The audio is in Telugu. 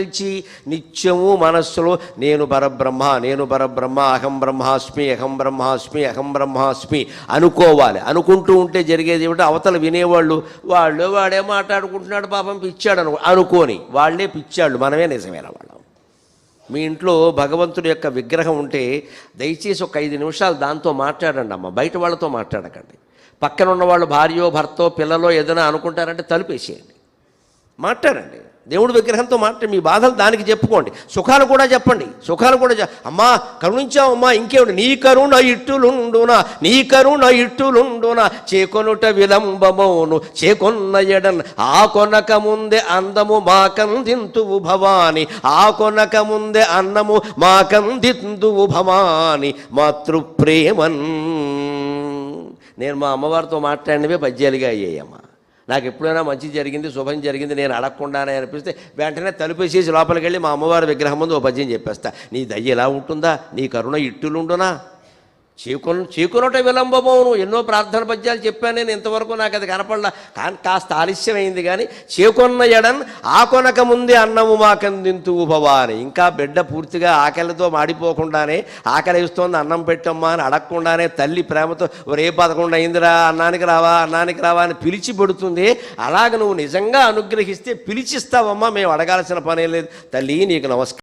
నిలిచి నిత్యము మనస్సులో నేను పరబ్రహ్మ నేను పరబ్రహ్మ అహం బ్రహ్మాస్మి అహం బ్రహ్మాస్మి అహం బ్రహ్మాస్మి అనుకోవాలి. అనుకుంటూ ఉంటే జరిగేది ఏమిటో అవతల వినేవాళ్ళు వాళ్ళు వాడే మాట్లాడుకుంటున్నాడు పాపం పిచ్చాడు అను అనుకోని వాళ్ళే పిచ్చాళ్ళు. మనమే నిజమైన వాళ్ళం. మీ ఇంట్లో భగవంతుడి యొక్క విగ్రహం ఉంటే దయచేసి ఒక ఐదు నిమిషాలు దాంతో మాట్లాడండి అమ్మ. బయట వాళ్ళతో మాట్లాడకండి. పక్కన ఉన్న వాళ్ళు భార్యో భర్తో పిల్లలో ఏదైనా అనుకుంటారంటే తలుపేసేయండి. మాట్లాడండి. దేవుడి విగ్రహంతో మాట్లాడి మీ బాధలు దానికి చెప్పుకోండి. సుఖాలు కూడా చెప్పండి. సుఖాలు కూడా అమ్మా కరుణించావు అమ్మా ఇంకేమిటి? నీ కరుణ ఇట్టులుండునా నీ కరుణ ఇట్టులుండునా చేకొనుట విలంబమోను చేకొన్న ఎడన్ ఆ కొనక ముందే అందము మాకందింతువు భవాని ఆ కొనక ముందే అన్నము మాకందింతువు భవాని మాతృప్రేమన్. నేను మా అమ్మవారితో మాట్లాడినవే పద్యాలుగా అయ్యాయమ్మా. నాకు ఎప్పుడైనా మంచి జరిగింది శుభం జరిగింది నేను అడగకుండానే అనిపిస్తే వెంటనే తలుపేసేసి లోపలికి వెళ్ళి మా అమ్మవారి విగ్రహం ముందు ఓ పద్యం చెప్పేస్తా. నీ దయ్య ఎలా ఉంటుందా? నీ కరుణ ఇట్టులుండునా? చీకొన చీకొనట విలంబమవును ఎన్నో ప్రార్థన పద్యాలు చెప్పాను నేను ఇంతవరకు నాకు అది కనపడలా. కానీ కాస్త ఆలస్యమైంది కానీ చేకొన్న ఎడన్ ఆకొనక ముందే అన్నము మాకందింతువు భవాని. ఇంకా బిడ్డ పూర్తిగా ఆకలితో మాడిపోకుండానే ఆకలి ఇస్తోంది అన్నం పెట్టమ్మా అని అడగకుండానే తల్లి ప్రేమతో రే పదకొండు అయిందిరా అన్నానికి రావా అన్నానికి రావా అని పిలిచి పెడుతుంది. అలాగ నువ్వు నిజంగా అనుగ్రహిస్తే పిలిచిస్తావమ్మా మేము అడగాల్సిన పనే లేదు. తల్లి నీకు నమస్కారం.